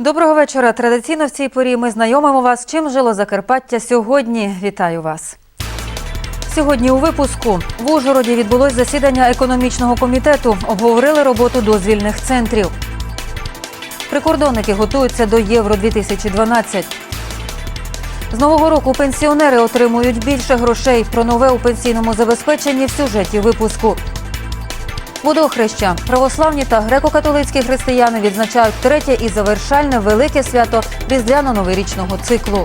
Доброго вечора. Традиційно в цій порі ми знайомимо вас, чим жило Закарпаття сьогодні. Вітаю вас. Сьогодні у випуску в Ужгороді відбулось засідання економічного комітету. Обговорили роботу дозвільних центрів. Прикордонники готуються до Євро 2012 З нового року пенсіонери отримують більше грошей. Про нове у пенсійному забезпеченні в сюжеті випуску. Водохреща. Православні та греко-католицькі християни відзначають третє і завершальне велике свято різдвяно-новорічного циклу.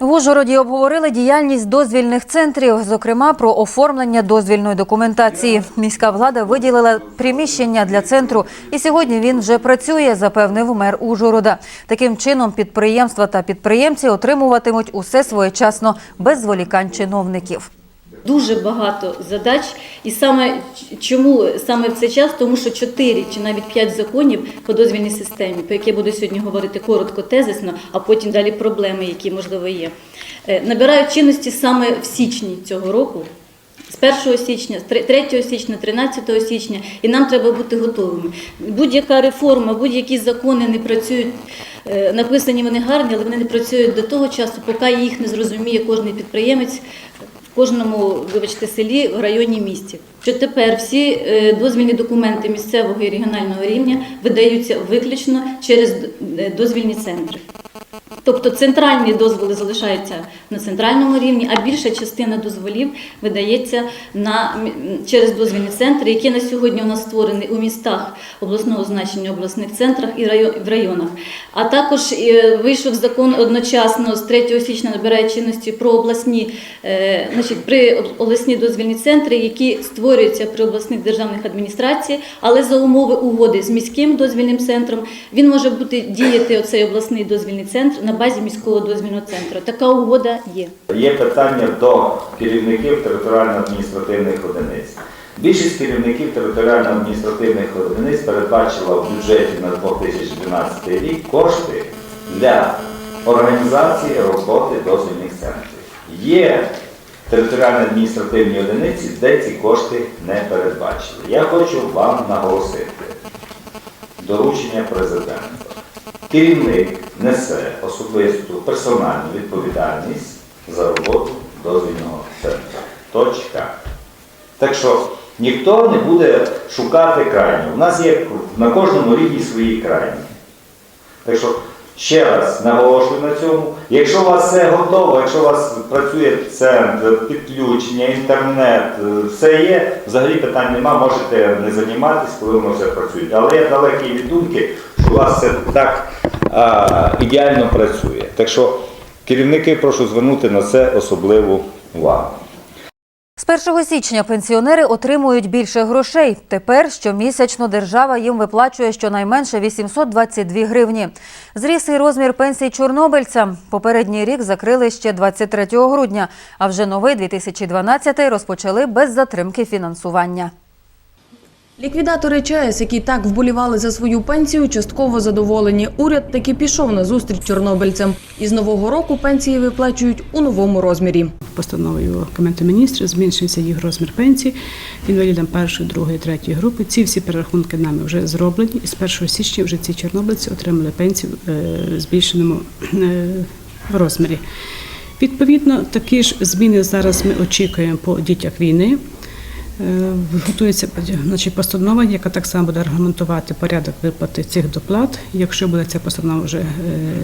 В Ужгороді обговорили діяльність дозвільних центрів, зокрема про оформлення дозвільної документації. Міська влада виділила приміщення для центру, і сьогодні він вже працює, запевнив мер Ужгорода. Таким чином, підприємства та підприємці отримуватимуть усе своєчасно без зволікань чиновників. Дуже багато задач, і саме чому саме в цей час, тому що чотири чи навіть п'ять законів по дозвільній системі, про які я буду сьогодні говорити коротко, тезисно, а потім далі проблеми, які можливо є, е, набирають чинності саме в січні цього року. З 1 січня, з 3 січня, 13 січня, і нам треба бути готовими. Будь-яка реформа, будь-які закони не працюють. е, Написані вони гарні, але вони не працюють до того часу, поки їх не зрозуміє кожен підприємець кожному, вибачте, селі, в районі місті. Що тепер всі е, дозвільні документи місцевого і регіонального рівня видаються виключно через е, дозвільні центри. Тобто центральні дозволи залишаються на центральному рівні, а більша частина дозволів видається на, через дозвільні центри, які на сьогодні у нас створені у містах обласного значення, обласних центрах і в районах. А також е, вийшов закон одночасно з 3 січня набирає чинності про обласні, е, значить, при обласні дозвільні центри, які створюються при обласних державних адміністраціях, але за умови угоди з міським дозвільним центром він може бути діяти оцей обласний дозвільний центр на базі міського дозвільного центру. Така угода є. Є питання до керівників територіально-адміністративних одиниць. Більшість керівників територіально-адміністративних одиниць передбачила в бюджеті на 2012 рік кошти для організації роботи дозвільних центрів. Є територіально-адміністративні одиниці, де ці кошти не передбачили. Я хочу вам наголосити доручення президента. Керівник несе особисту персональну відповідальність за роботу дозвільного центру. Точка. Так що ніхто не буде шукати крайнього. У нас є на кожному рівні свої крайні. Так що ще раз наголошую на цьому. Якщо у вас все готово, якщо у вас працює центр, підключення, інтернет, е, все є, взагалі питань нема, можете не займатися, коли воно все працює. Але я далекий від думки, що у вас все так а, ідеально працює. Так що керівники прошу звернути на це особливу увагу. З 1 січня пенсіонери отримують більше грошей. Тепер щомісячно держава їм виплачує щонайменше 822 гривні. Зріс і розмір пенсій чорнобильцям. Попередній рік закрили ще 23 грудня, а вже новий 2012 розпочали без затримки фінансування. Ліквідатори ЧАЕС, які так вболівали за свою пенсію, частково задоволені. Уряд таки пішов на зустріч чорнобильцям. Із нового року пенсії виплачують у новому розмірі. Постановою Кабінету міністрів зменшився їх розмір пенсії інвалідам першої, другої, третьої групи. Ці всі перерахунки нами вже зроблені, і з 1 січня вже ці чорнобильці отримали пенсію е, в збільшеному е, розмірі. Відповідно, такі ж зміни зараз ми очікуємо по дітях війни. Е, Готується значить, постанова, яка так само буде регламентувати порядок виплати цих доплат. Якщо буде ця постанова вже е,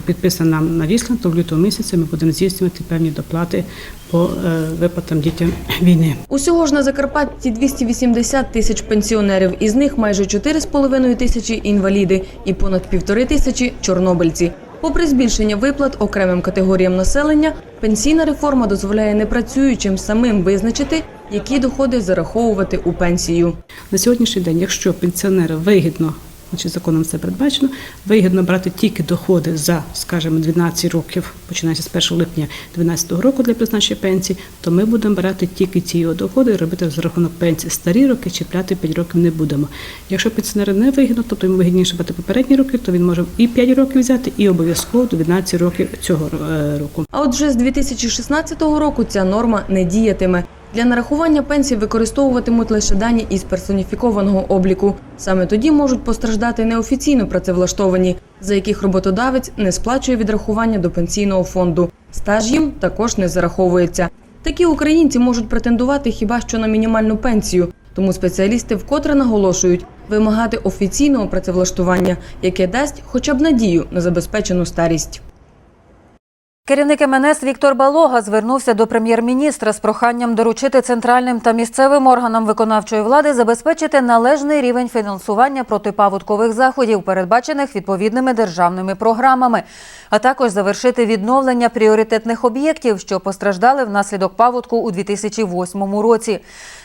підписана нам на надіслана, то в лютому місяці ми будемо здійснювати певні доплати по е, виплатам дітям війни. Усього ж на Закарпатті 280 тисяч пенсіонерів, із них майже 4,5 тисячі інваліди і понад півтори тисячі чорнобильці. Попри збільшення виплат окремим категоріям населення, пенсійна реформа дозволяє непрацюючим самим визначити, які доходи зараховувати у пенсію. На сьогоднішній день, якщо пенсіонеру вигідно, значить законом це передбачено, вигідно брати тільки доходи за, скажімо, 12 років, починаючи з 1 липня 2012 року для призначення пенсії, то ми будемо брати тільки ці його доходи і робити рахунок пенсії старі роки, чіпляти 5 років не будемо. Якщо пенсіонеру не вигідно, тобто йому вигідніше брати попередні роки, то він може і 5 років взяти, і обов'язково до 12 років цього е, року. А от вже з 2016 року ця норма не діятиме. Для нарахування пенсій використовуватимуть лише дані із персоніфікованого обліку. Саме тоді можуть постраждати неофіційно працевлаштовані, за яких роботодавець не сплачує відрахування до пенсійного фонду. Стаж їм також не зараховується. Такі українці можуть претендувати хіба що на мінімальну пенсію. Тому спеціалісти вкотре наголошують вимагати офіційного працевлаштування, яке дасть хоча б надію на забезпечену старість. Керівник МНС Віктор Балога звернувся до прем'єр-міністра з проханням доручити центральним та місцевим органам виконавчої влади забезпечити належний рівень фінансування протипаводкових заходів, передбачених відповідними державними програмами, а також завершити відновлення пріоритетних об'єктів, що постраждали внаслідок паводку у 2008 році.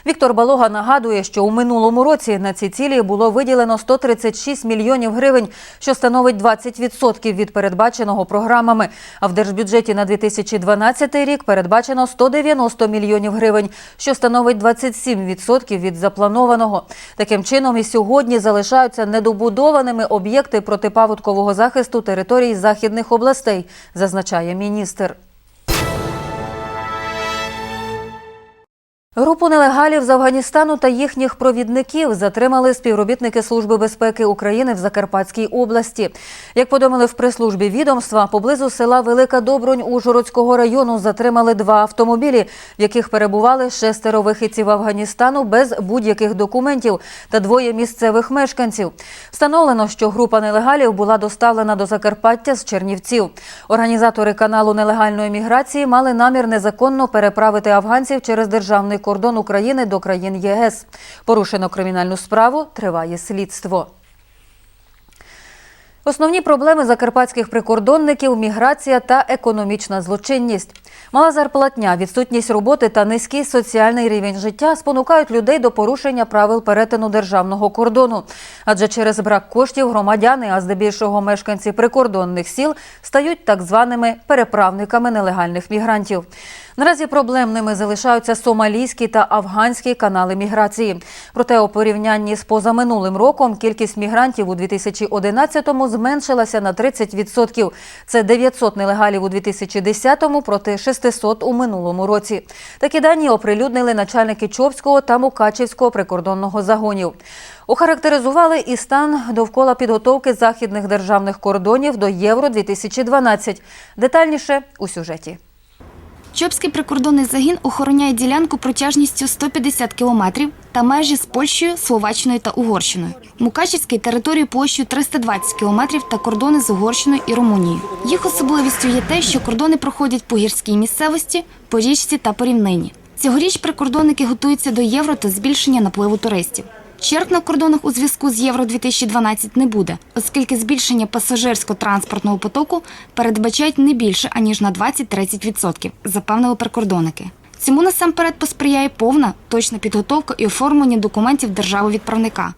Віктор Балога нагадує, що у минулому році на ці цілі було виділено 136 мільйонів гривень, що становить 20% від передбаченого програмами. А в держбюджеті на 2012 рік передбачено 190 мільйонів гривень, що становить 27% від запланованого. Таким чином, і сьогодні залишаються недобудованими об'єкти протипаводкового захисту територій західних областей, зазначає міністр. Групу нелегалів з Афганістану та їхніх провідників затримали співробітники Служби безпеки України в Закарпатській області. Як повідомили в прес-службі відомства, поблизу села Велика Добронь Ужгородського району затримали два автомобілі, в яких перебували шестеро вихідців Афганістану без будь-яких документів та двоє місцевих мешканців. Встановлено, що група нелегалів була доставлена до Закарпаття з Чернівців. Організатори каналу нелегальної міграції мали намір незаконно переправити афганців через державний кордон України до країн ЄС. Порушено кримінальну справу, триває слідство. Основні проблеми закарпатських прикордонників міграція та економічна злочинність. Мала зарплатня, відсутність роботи та низький соціальний рівень життя спонукають людей до порушення правил перетину державного кордону. Адже через брак коштів громадяни, а здебільшого мешканці прикордонних сіл, стають так званими переправниками нелегальних мігрантів. Наразі проблемними залишаються сомалійські та афганські канали міграції. Проте у порівнянні з позаминулим роком кількість мігрантів у 2011-му зменшилася на 30%. Це 900 нелегалів у 2010-му проти 600 у минулому році. Такі дані оприлюднили начальники Чопського та Мукачівського прикордонного загонів. Охарактеризували і стан довкола підготовки західних державних кордонів до Євро-2012. Детальніше у сюжеті. Чопський прикордонний загін охороняє ділянку протяжністю 150 кілометрів та межі з Польщею, Словаччиною та Угорщиною. Мукачівський територію площею 320 кілометрів та кордони з Угорщиною і Румунією. Їх особливістю є те, що кордони проходять по гірській місцевості, по річці та по рівнині. Цьогоріч прикордонники готуються до євро та збільшення напливу туристів. Черг на кордонах у зв'язку з Євро 2012 не буде, оскільки збільшення пасажирсько-транспортного потоку передбачають не більше аніж на 20-30%, запевнили прикордонники. Цьому насамперед посприяє повна точна підготовка і оформлення документів держави-відправника.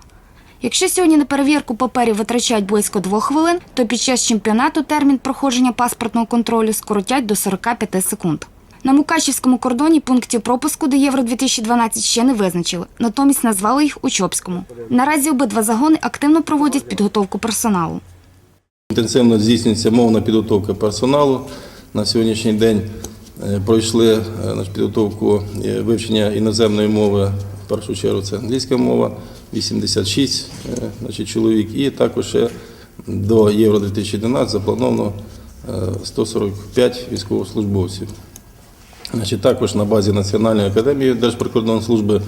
Якщо сьогодні на перевірку паперів витрачають близько двох хвилин, то під час чемпіонату термін проходження паспортного контролю скоротять до 45 секунд. На Мукачівському кордоні пунктів пропуску до Євро 2012 ще не визначили, натомість назвали їх у Чопському. Наразі обидва загони активно проводять підготовку персоналу. Інтенсивно здійснюється мовна підготовка персоналу. На сьогоднішній день е, пройшли е, підготовку е, вивчення іноземної мови. В першу чергу це англійська мова, 86 е, значить, чоловік, і також до Євро 2011 заплановано е, 145 військовослужбовців. Значить, також на базі Національної академії Держприкордонслужби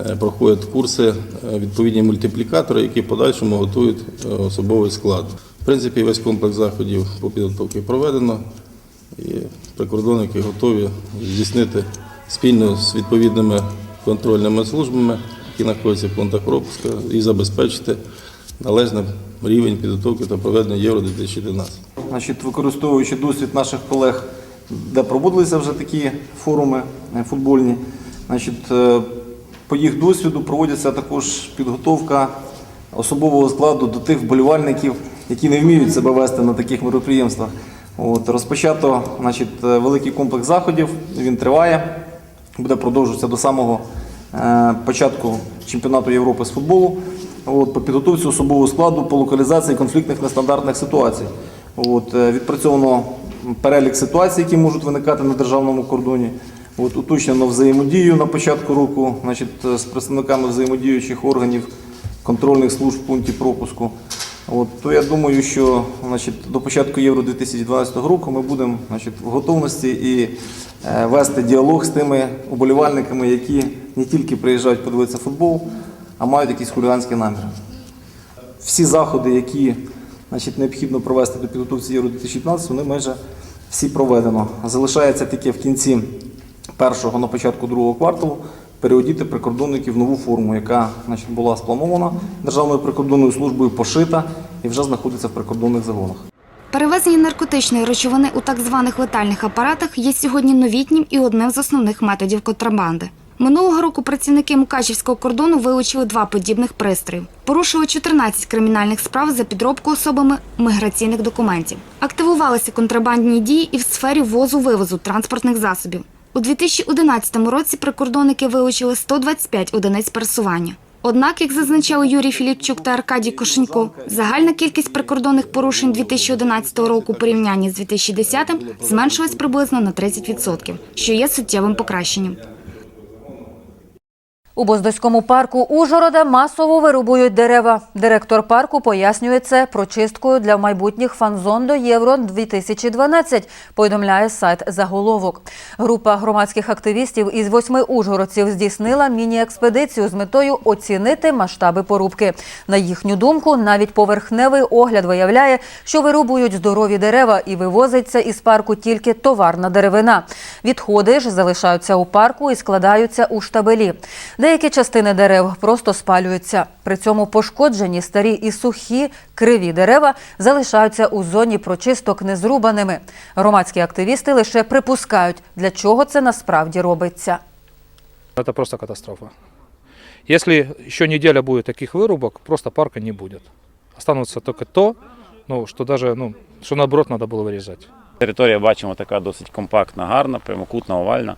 е, проходять курси е, відповідні мультиплікатори, які в подальшому готують е, особовий склад. В принципі, весь комплекс заходів по підготовці проведено, і прикордонники готові здійснити спільно з відповідними контрольними службами, які знаходяться в пунктах пропуска, і забезпечити належний рівень підготовки та проведення Євро 2011. Значить, використовуючи досвід наших колег, де проводилися вже такі форуми е, футбольні, значить, е, по їх досвіду проводиться також підготовка особового складу до тих вболівальників, які не вміють себе вести на таких мероприємствах. От, розпочато значить, е, великий комплекс заходів, він триває, буде продовжуватися до самого початку чемпіонату Європи з футболу. От, по підготовці особового складу по локалізації конфліктних нестандартних ситуацій. От, е, відпрацьовано перелік ситуацій, які можуть виникати на державному кордоні. От, уточнено взаємодію на початку року значить, е, з представниками взаємодіючих органів контрольних служб пунктів пропуску. От, то я думаю, що значить, до початку Євро 2012 року ми будемо значить, в готовності і е, вести діалог з тими уболівальниками, які не тільки приїжджають подивитися футбол, а мають якісь хуліганські наміри. Всі заходи, які значить, необхідно провести до підготовці Євро 2015, вони майже всі проведено. Залишається тільки в кінці першого на початку другого кварталу переодіти прикордонників в нову форму, яка значить, була спланована Державною прикордонною службою, пошита і вже знаходиться в прикордонних загонах. Перевезення наркотичної речовини у так званих летальних апаратах є сьогодні новітнім і одним з основних методів контрабанди. Минулого року працівники Мукачівського кордону вилучили два подібних пристрої. Порушили 14 кримінальних справ за підробку особами міграційних документів. Активувалися контрабандні дії і в сфері ввозу-вивозу транспортних засобів. У 2011 році прикордонники вилучили 125 одиниць пересування. Однак, як зазначали Юрій Філіпчук та Аркадій Кошенько, загальна кількість прикордонних порушень 2011 року порівнянні з 2010 зменшилась приблизно на 30%, що є суттєвим покращенням. У Боздоському парку Ужгорода масово вирубують дерева. Директор парку пояснює це прочисткою для майбутніх фан-зон до Євро 2012, повідомляє сайт Заголовок. Група громадських активістів із восьми ужгородців здійснила міні-експедицію з метою оцінити масштаби порубки. На їхню думку, навіть поверхневий огляд виявляє, що вирубують здорові дерева і вивозиться із парку тільки товарна деревина. Відходи ж залишаються у парку і складаються у штабелі. Деякі частини дерев просто спалюються. При цьому пошкоджені старі і сухі криві дерева залишаються у зоні прочисток незрубаними. Громадські активісти лише припускають, для чого це насправді робиться. Это просто катастрофа. Если еще неделя будет таких вырубок, просто парка не будет. Останутся только то, ну, что даже, ну, что наоборот надо было вырезать. Територія бачимо така досить компактна, гарна, прямокутна, овальна.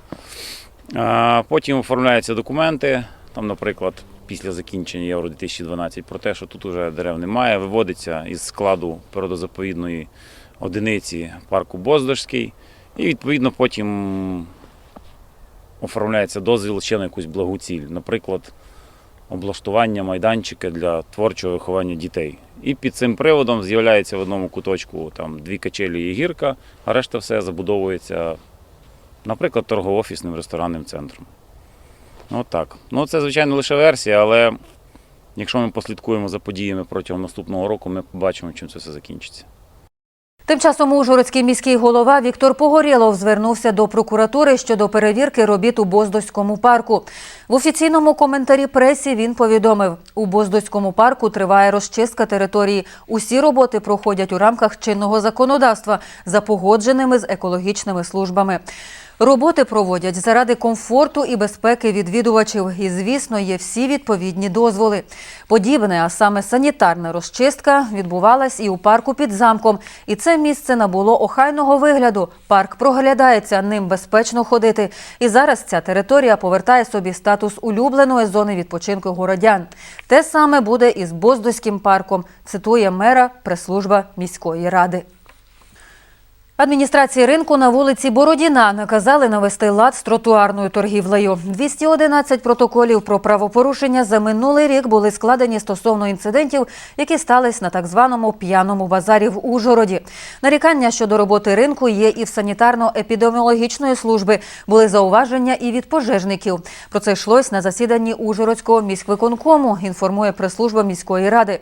Потім оформляються документи, там, наприклад, після закінчення Євро 2012 про те, що тут уже дерев немає, виводиться із складу природозаповідної одиниці парку Боздорський. І відповідно потім оформляється дозвіл ще на якусь благу ціль, наприклад, облаштування майданчика для творчого виховання дітей. І під цим приводом з'являється в одному куточку там дві качелі і гірка, а решта все забудовується, наприклад, торгово-офісним ресторанним центром. От так. Ну, це, звичайно, лише версія, але якщо ми послідкуємо за подіями протягом наступного року, ми побачимо, чим це все закінчиться. Тим часом Ужгородський міський голова Віктор Погорєлов звернувся до прокуратури щодо перевірки робіт у Боздоському парку. В офіційному коментарі пресі він повідомив, у Боздоському парку триває розчистка території. Усі роботи проходять у рамках чинного законодавства за погодженими з екологічними службами. Роботи проводять заради комфорту і безпеки відвідувачів. І, звісно, є всі відповідні дозволи. Подібне, а саме санітарна розчистка, відбувалась і у парку під замком. І це місце набуло охайного вигляду. Парк проглядається, ним безпечно ходити. І зараз ця територія повертає собі статус улюбленої зони відпочинку городян. Те саме буде і з Боздоським парком, цитує мера прес-служба міської ради. Адміністрації ринку на вулиці Бородіна наказали навести лад з тротуарною торгівлею. 211 протоколів про правопорушення за минулий рік були складені стосовно інцидентів, які стались на так званому п'яному базарі в Ужгороді. Нарікання щодо роботи ринку є і в санітарно-епідеміологічної служби. Були зауваження і від пожежників. Про це йшлось на засіданні Ужгородського міськвиконкому, інформує прес-служба міської ради.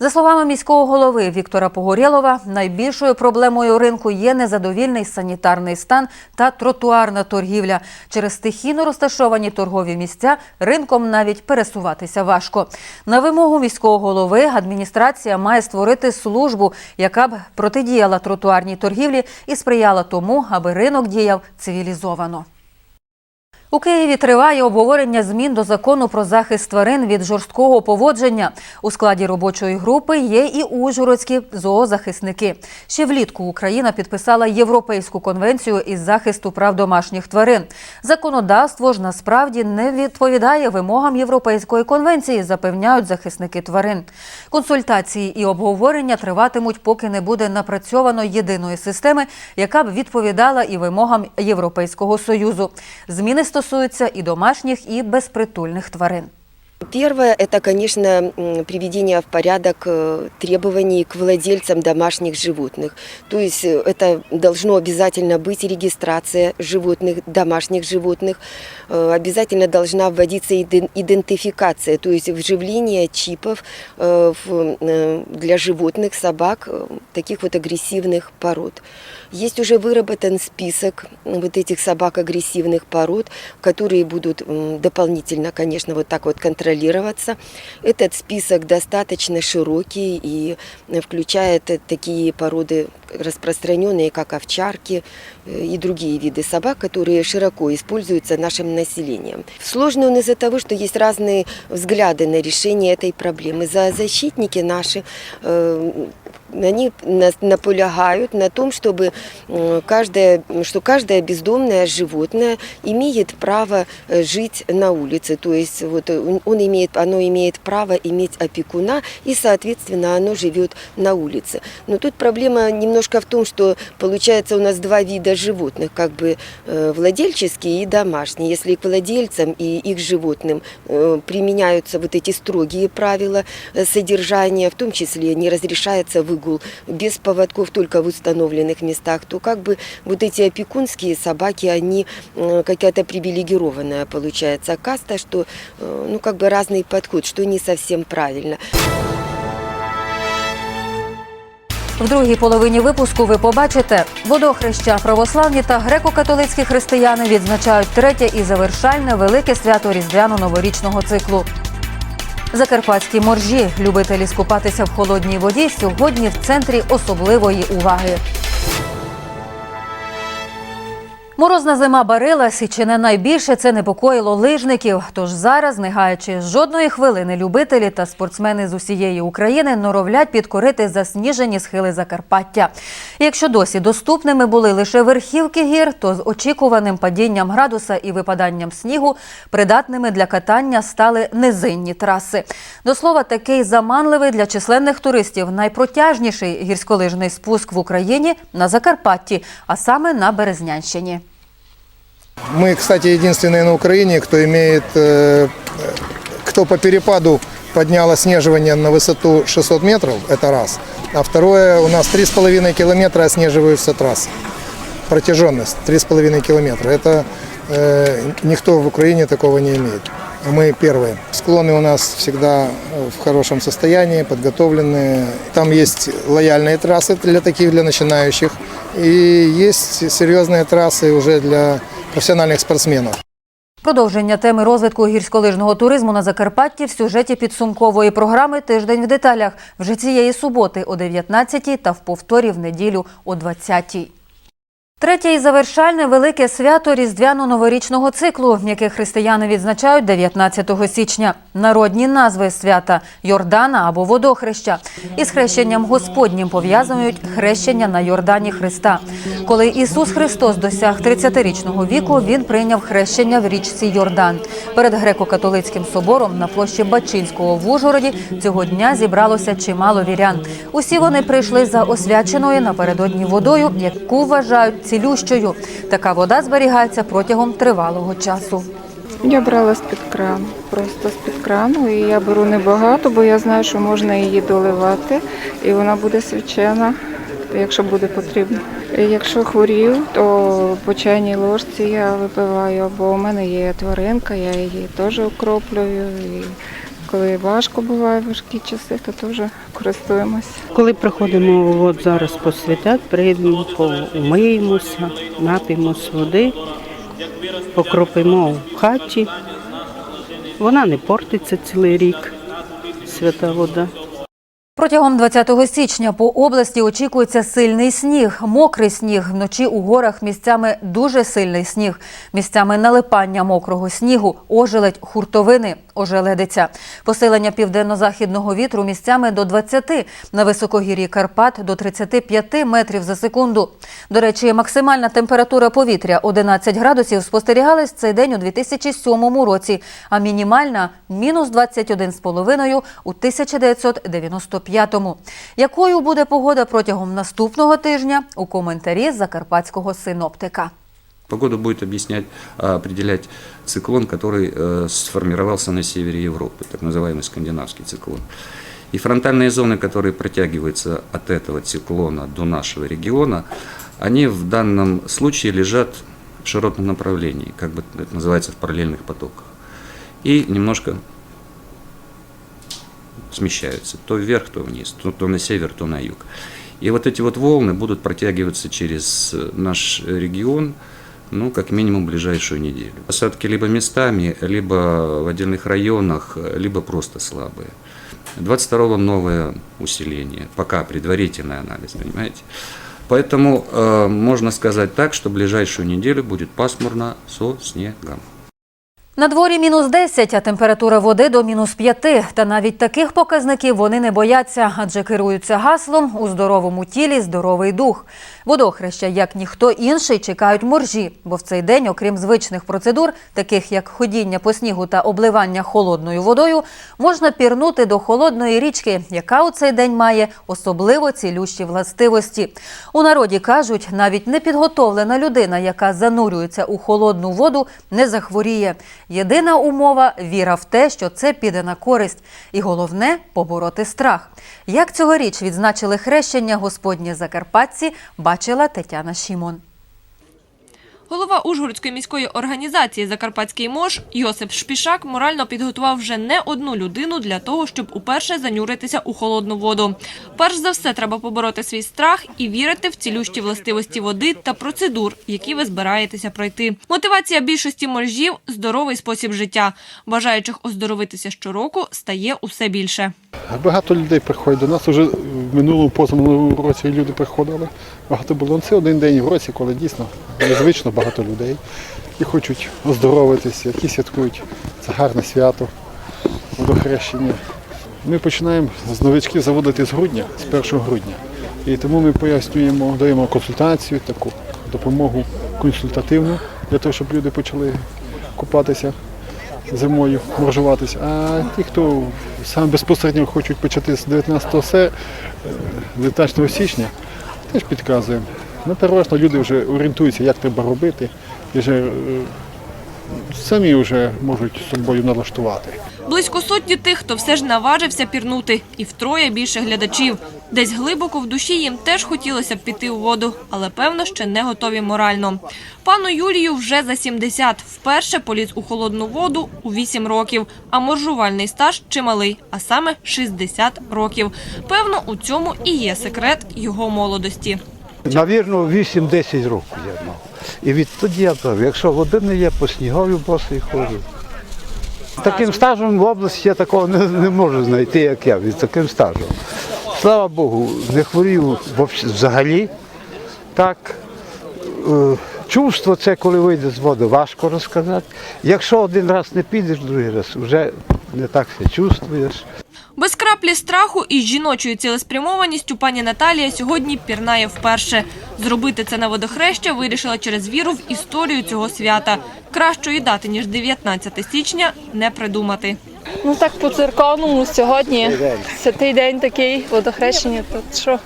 За словами міського голови Віктора Погорєлова, найбільшою проблемою ринку є незадовільний санітарний стан та тротуарна торгівля. Через стихійно розташовані торгові місця ринком навіть пересуватися важко. На вимогу міського голови адміністрація має створити службу, яка б протидіяла тротуарній торгівлі і сприяла тому, аби ринок діяв цивілізовано. У Києві триває обговорення змін до закону про захист тварин від жорсткого поводження. У складі робочої групи є і ужгородські зоозахисники. Ще влітку Україна підписала Європейську конвенцію із захисту прав домашніх тварин. Законодавство ж насправді не відповідає вимогам Європейської конвенції, запевняють захисники тварин. Консультації і обговорення триватимуть, поки не буде напрацьовано єдиної системи, яка б відповідала і вимогам Європейського союзу. Зміни стосуються і домашніх, і безпритульних тварин. Первое – это, конечно, м, приведение в порядок э, требований к владельцам домашних животных. То есть э, это должно обязательно быть регистрация животных, домашних животных. Э, Обязательно должна вводиться иден- идентификация, то есть вживление чипов э, в, э, для животных, собак, э, таких вот агрессивных пород. Есть уже выработан список вот этих собак агрессивных пород, которые будут м, дополнительно, конечно, вот так вот контролироваться. Этот список достаточно широкий и э, включает э, такие породы распространенные, как овчарки э, и другие виды собак, которые широко используются нашим населением. Сложно он из-за того, что есть разные взгляды на решение этой проблемы. Зоозащитники наши э, они наполягают на том, чтобы каждое, что каждое бездомное животное имеет право э, жить на улице. То есть вот э, он- имеет, оно имеет право иметь опекуна, и, соответственно, оно живет на улице. Но тут проблема немножко в том, что получается у нас два вида животных, как бы э, владельческие и домашние. Если к владельцам и их животным применяются вот эти строгие правила содержания, в том числе не разрешается выгул без поводков только в установленных местах, то как бы вот эти опекунские собаки, они э, какая-то привилегированная получается каста, что э, ну как бы разный подход, что не совсем правильно. В другій половині випуску ви побачите, водохреща православні та греко-католицькі християни відзначають третє і завершальне велике свято різдвяно-новорічного циклу. Закарпатські моржі, любителі скупатися в холодній воді, сьогодні в центрі особливої уваги. Морозна зима барилась, і чи не найбільше це непокоїло лижників. Тож зараз, не гаючи жодної хвилини, любителі та спортсмени з усієї України норовлять підкорити засніжені схили Закарпаття. Якщо досі доступними були лише верхівки гір, то з очікуваним падінням градуса і випаданням снігу придатними для катання стали низинні траси. До слова, такий заманливий для численних туристів найпротяжніший гірськолижний спуск в Україні на Закарпатті, а саме на Березнянщині. Мы, кстати, единственные на Украине, кто имеет, э, кто по перепаду поднял оснеживание на высоту 600 метров, это раз. А второе, у нас 3,5 километра оснеживаются трассы. Протяженность 3,5 километра. Это э, никто в Украине такого не имеет. Мы первые. Склоны у нас всегда э, в хорошем состоянии, подготовленные. Там есть лояльные трассы для таких, для начинающих. И есть серьезные трассы уже для профессиональных спортсменов. Продовження теми розвитку гірськолижного туризму на Закарпатті в сюжеті підсумкової програми Тиждень в деталях вже цієї суботи о 19 та в повторі в неділю о 20 Третє і завершальне велике свято різдвяно-новорічного циклу, яке християни відзначають 19 січня. Народні назви свята Йордана або Водохреща. Із хрещенням Господнім пов'язують хрещення на Йордані Христа. Коли Ісус Христос досяг 30-річного віку, він прийняв хрещення в річці Йордан. Перед греко-католицьким собором на площі Бачинського в Ужгороді цього дня зібралося чимало вірян. Усі вони прийшли за освяченою напередодні водою, яку вважають цілющою. Така вода зберігається протягом тривалого часу. Я брала з-під крану, просто з-під крану, і я беру небагато, бо я знаю, що можна її доливати, і вона буде свячена, якщо буде потрібно. Якщо хворів, то по чайній ложці я випиваю, бо у мене є тваринка, я її теж окроплюю. І коли важко буває важкі часи, то теж користуємося. Коли приходимо от зараз посвятять, прийдемо, помиємося, нап'ємося води, покропимо в хаті. Вона не портиться цілий рік, свята вода. Протягом 20 січня по області очікується сильний сніг, мокрий сніг. Вночі у горах місцями дуже сильний сніг. Місцями налипання мокрого снігу, ожеледь, хуртовини, ожеледиця. Посилення південно-західного вітру місцями до 20, на високогір'ї Карпат до 35 метрів за секунду. До речі, максимальна температура повітря 11 градусів спостерігалась цей день у 2007 році, а мінімальна – мінус 21,5 у 1995-му. Якою буде погода протягом наступного тижня? У коментарі закарпатського синоптика. Погоду будет объяснять, а, определять циклон, который э, сформировался на севере Европы, так называемый скандинавский циклон. И фронтальные зоны, которые протягиваются от этого циклона до нашего региона, они в данном случае лежат в широтном направлении, как бы это называется в параллельных потоках. И немножко смещаются, то вверх, то вниз, то, то на север, то на юг. И вот эти вот волны будут протягиваться через э, наш регион, ну, как минимум, ближайшую неделю. Осадки либо местами, либо в отдельных районах, либо просто слабые. 22-го новое усиление, пока предварительный анализ, понимаете? Поэтому э, можно сказать так, что ближайшую неделю будет пасмурно со снегом. На дворі мінус 10, а температура води до мінус 5. Та навіть таких показників вони не бояться, адже керуються гаслом «У здоровому тілі здоровий дух». Водохреща, як ніхто інший, чекають моржі, бо в цей день, окрім звичних процедур, таких як ходіння по снігу та обливання холодною водою, можна пірнути до холодної річки, яка у цей день має особливо цілющі властивості. У народі кажуть, навіть непідготовлена людина, яка занурюється у холодну воду, не захворіє. Єдина умова віра в те, що це піде на користь. І головне побороти страх. Як цьогоріч відзначили хрещення Господнє Закарпатці, бачила Тетяна Шімон. Голова Ужгородської міської організації Закарпатський мож Йосип Шпішак морально підготував вже не одну людину для того, щоб уперше занюритися у холодну воду. Перш за все, треба побороти свій страх і вірити в цілющі властивості води та процедур, які ви збираєтеся пройти. Мотивація більшості моржів здоровий спосіб життя. Бажаючих оздоровитися щороку стає усе більше. Багато людей приходять до нас. Уже в минулому позаминулому році люди приходили. Багато було. Це один день в році, коли дійсно незвично багато людей і хочуть оздоровитися, які святкують це гарне свято, водохрещення. Ми починаємо з новичків заводити з грудня, з 1 грудня. І тому ми пояснюємо, даємо консультацію, таку допомогу консультативну для того, щоб люди почали купатися зимою, моржуватися. А ті, хто саме безпосередньо хочуть почати з 19 се- е, 19 січня, теж підказуємо. Ну, переважно люди вже орієнтуються, як треба робити, і вже е, самі вже можуть собою налаштувати. Близько сотні тих, хто все ж наважився пірнути, і втроє більше глядачів. Десь глибоко в душі їм теж хотілося б піти у воду, але певно ще не готові морально. Пану Юлію вже за 70. Вперше поліз у холодну воду у 8 років, а моржувальний стаж чималий, а саме 60 років. Певно, у цьому і є секрет його молодості. Навірно, 8-10 років я мав. І відтоді я кажу, якщо води не є, по снігові босий ходжу. Таким стажем в області я такого не, не можу знайти, як я, від таким стажем. Слава Богу, не хворів взагалі. Так, е, чувство це, коли вийде з води, важко розказати. Якщо один раз не підеш, другий раз вже не так себе чувствуєш. Без краплі страху і жіночою цілеспрямованістю пані Наталія сьогодні пірнає вперше. Зробити це на водохреща вирішила через віру в історію цього свята. Кращої дати, ніж 19 січня, не придумати. Ну так по церковному сьогодні святий день такий водохрещення. То що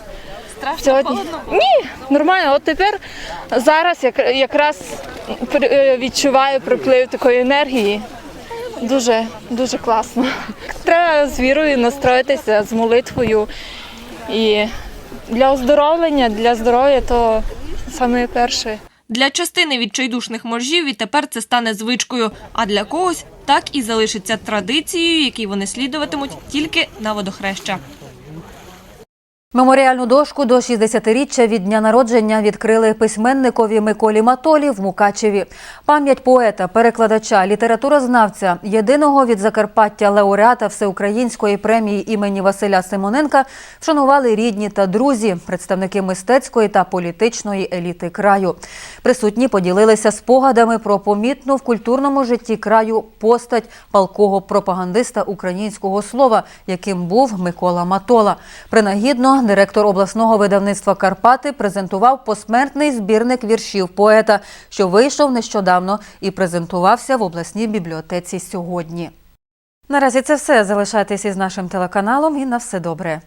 сьогодні ні, нормально. От тепер зараз як, якраз при- е, відчуваю приплив такої енергії. Дуже дуже класно. Треба з вірою настроїтися з молитвою і для оздоровлення, для здоров'я то саме перше. Для частини відчайдушних моржів відтепер це стане звичкою, а для когось так і залишиться традицією, якій вони слідуватимуть тільки на водохреща. Меморіальну дошку до 60-річчя від дня народження відкрили письменникові Миколі Матолі в Мукачеві. Пам'ять поета, перекладача, літературознавця, єдиного від Закарпаття лауреата Всеукраїнської премії імені Василя Симоненка вшанували рідні та друзі, представники мистецької та політичної еліти краю. Присутні поділилися спогадами про помітну в культурному житті краю постать палкого пропагандиста українського слова, яким був Микола Матола. Принагідно директор обласного видавництва Карпати презентував посмертний збірник віршів поета, що вийшов нещодавно і презентувався в обласній бібліотеці сьогодні. Наразі це все. Залишайтесь із нашим телеканалом і на все добре.